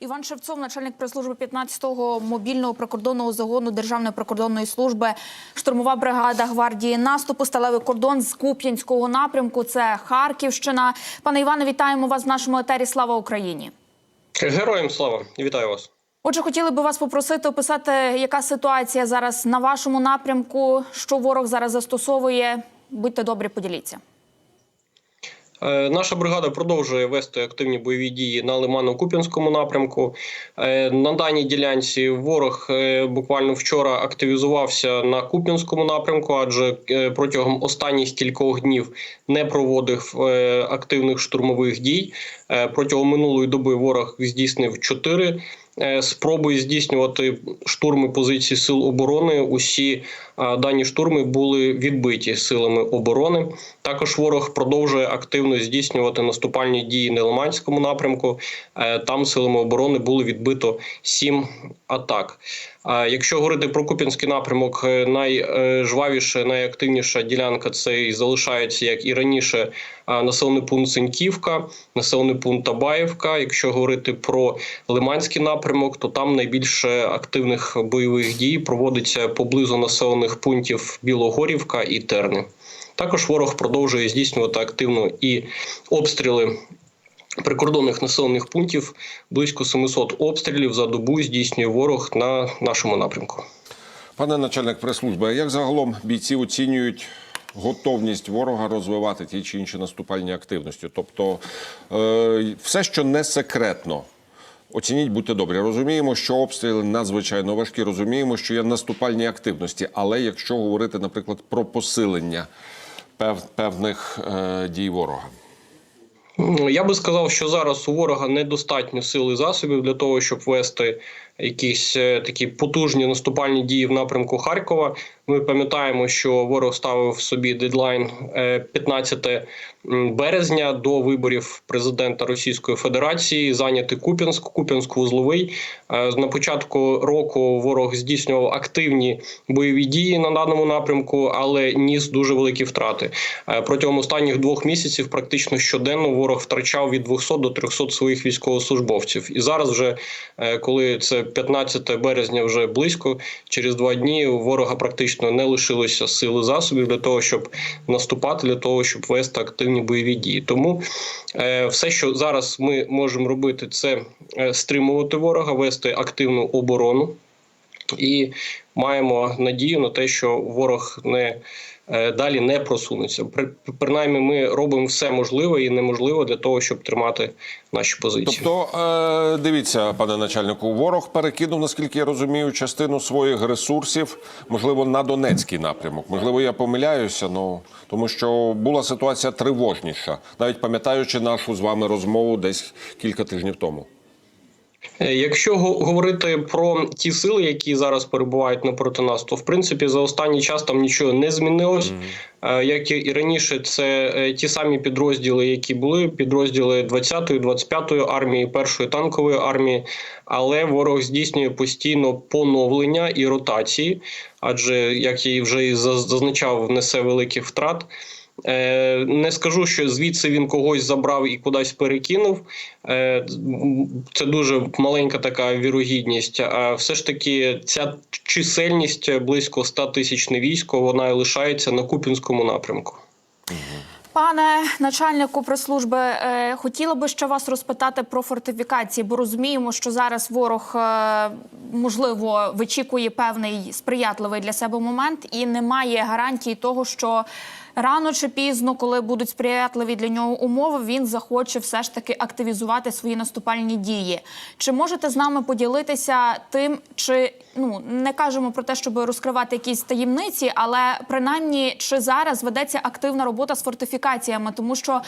Іван Шевцов, начальник прес-служби 15-го мобільного прикордонного загону Державної прикордонної служби, штурмова бригада гвардії наступу, сталевий кордон з Куп'янського напрямку. Це Харківщина. Пане Іване, вітаємо вас в нашому етері. Слава Україні! Героям слава вітаю вас. Отже, хотіли би вас попросити описати, яка ситуація зараз на вашому напрямку, що ворог зараз застосовує. Будьте добрі, поділіться. Е, Наша бригада продовжує вести активні бойові дії на Лимано-Куп'янському напрямку. Е, На даній ділянці ворог е, буквально вчора активізувався на Куп'янському напрямку, адже протягом останніх кількох днів не проводив активних штурмових дій. Протягом минулої доби ворог здійснив чотири спроби здійснювати штурми позицій сил оборони. Усі е, дані штурми були відбиті силами оборони. Також ворог продовжує активно здійснювати наступальні дії на Лиманському напрямку. Е, Там силами оборони було відбито сім атак. А Якщо говорити про Куп'янський напрямок, е, найжвавіша, найактивніша ділянка це і залишається як і раніше населений пункт Синьківка, населений пункт Табаївка. Якщо говорити про Лиманський напрямок, то там найбільше активних бойових дій проводиться поблизу населених пунктів Білогорівка і Терни. Також ворог продовжує здійснювати активно і обстріли прикордонних населених пунктів. Близько 700 обстрілів за добу здійснює ворог на нашому напрямку. Пане начальник прес-служби, як загалом бійці оцінюють готовність ворога розвивати ті чи інші наступальні активності? Тобто е, все, що не секретно. Оцініть, будьте добрі. Розуміємо, що обстріли надзвичайно важкі. Розуміємо, що є наступальні активності. Але якщо говорити, наприклад, про посилення пев, певних е, дій ворога. Я би сказав, що зараз у ворога недостатньо сил і засобів для того, щоб вести якісь е, такі потужні наступальні дії в напрямку Харкова. Ми пам'ятаємо, що ворог ставив собі дедлайн е, 15 березня до виборів президента Російської Федерації зайняти Куп'янськ, Куп'янськ-Вузловий. Е, На початку року ворог здійснював активні бойові дії на даному напрямку, але ніс дуже великі втрати. Е, Протягом останніх двох місяців практично щоденно ворог втрачав від 200 до 300 своїх військовослужбовців. І зараз, вже е, коли це 15 березня, вже близько, через два дні ворога практично не лишилося сили засобів для того, щоб наступати, для того, щоб вести активні бойові дії. Тому е, все, що зараз ми можемо робити, це е, стримувати ворога, вести активну оборону. І маємо надію на те, що ворог не е, далі не просунеться. При, принаймні, ми робимо все можливе і неможливе для того, щоб тримати наші позиції. Тобто, е, дивіться, пане начальнику, ворог перекинув, наскільки я розумію, частину своїх ресурсів, можливо, на Донецький напрямок. Можливо, я помиляюся, ну тому що була ситуація тривожніша, навіть пам'ятаючи нашу з вами розмову десь кілька тижнів тому. Е, Якщо говорити про ті сили, які зараз перебувають напроти нас, то в принципі за останній час там нічого не змінилось. Е, Як і раніше, це е, ті самі підрозділи, які були підрозділи 20-ї, 25-ї армії, першої танкової армії, але ворог здійснює постійно поновлення і ротації, адже як я вже і зазначав, несе великих втрат. Е, Не скажу, що звідси він когось забрав і кудись перекинув. Е, Це дуже маленька така вірогідність. А все ж таки, ця чисельність близько 100 тисячне військо, вона лишається на Купінському напрямку. Пане начальнику прес-служби, е, хотіла би ще вас розпитати про фортифікації, бо розуміємо, що зараз ворог можливо вичікує певний сприятливий для себе момент і немає гарантії того, що рано чи пізно, коли будуть сприятливі для нього умови, він захоче все ж таки активізувати свої наступальні дії. Чи можете з нами поділитися тим, чи ну не кажемо про те, щоб розкривати якісь таємниці, але принаймні чи зараз ведеться активна робота з фортифікаціями, тому що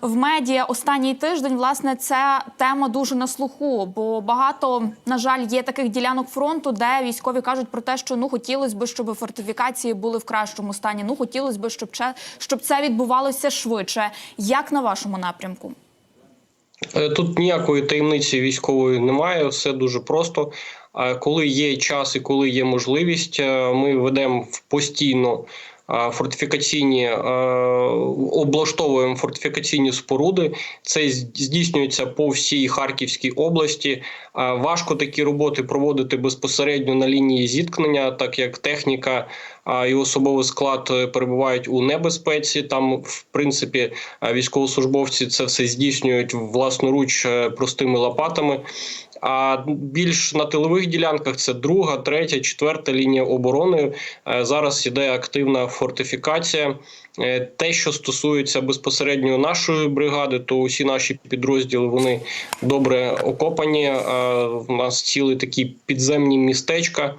в медіа останній тиждень власне ця тема дуже на слуху, бо багато на жаль є таких ділянок фронту, де військові кажуть про те, що ну хотілося б, щоб фортифікації були в кращому стані. Ну хотілося б, щоб щоб це відбувалося швидше. Як на вашому напрямку? Е, Тут ніякої таємниці військової немає, все дуже просто. Коли є час і коли є можливість, е, ми ведемо постійно е, фортифікаційні е, облаштовуємо фортифікаційні споруди. Це здійснюється по всій Харківській області. Важко такі роботи проводити безпосередньо на лінії зіткнення, так як техніка і особовий склад е, перебувають у небезпеці. Там, в принципі, військовослужбовці це все здійснюють власноруч е, простими лопатами. А більш на тилових ділянках це друга, третя, четверта лінія оборони. Е, Зараз іде активна фортифікація. Е, Те, що стосується безпосередньо нашої бригади, то усі наші підрозділи вони добре окопані. Е, У нас цілі такі підземні містечка.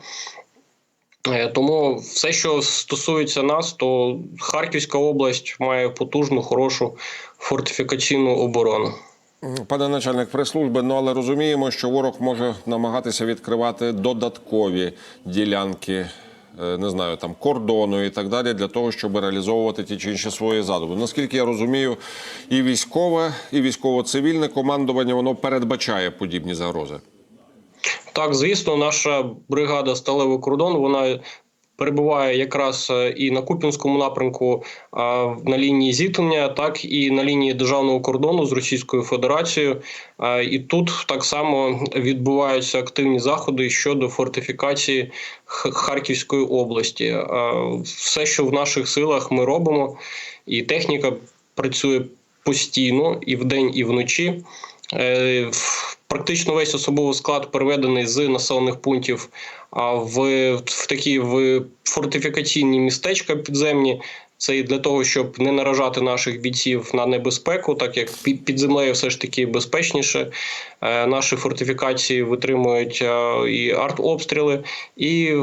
Е, Тому все, що стосується нас, то Харківська область має потужну, хорошу фортифікаційну оборону. Пане начальник прес-служби, ну але розуміємо, що ворог може намагатися відкривати додаткові ділянки, е, не знаю, там кордону і так далі, для того, щоб реалізовувати ті чи інші свої задуми. Наскільки я розумію, і військове, і військово-цивільне командування воно передбачає подібні загрози. Так, звісно, наша бригада Сталевий кордон вона перебуває якраз е, і на Куп'янському напрямку а, на лінії зіткнення, так і на лінії державного кордону з Російською Федерацією. І тут так само відбуваються активні заходи щодо фортифікації Харківської області. Все, що в наших силах, ми робимо, і техніка працює постійно і вдень, і вночі. Практично весь особовий склад переведений з населених пунктів в, в такі в фортифікаційні містечка підземні. Це і для того, щоб не наражати наших бійців на небезпеку, так як під, під землею все ж таки безпечніше. Е, наші фортифікації витримують е, і артобстріли. І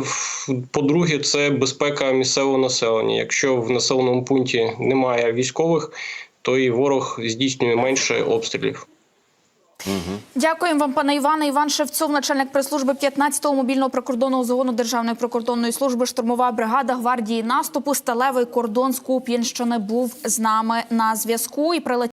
по-друге, це безпека місцевого населення. Якщо в населеному пункті немає військових, то і ворог здійснює менше обстрілів. Дякуємо вам, пане Іване. Іван Шевцов, начальник прес-служби 15-го мобільного прикордонного загону Державної прикордонної служби, штурмова бригада гвардії наступу, сталевий кордон з Куп'янщини був з нами на зв'язку і прилетів.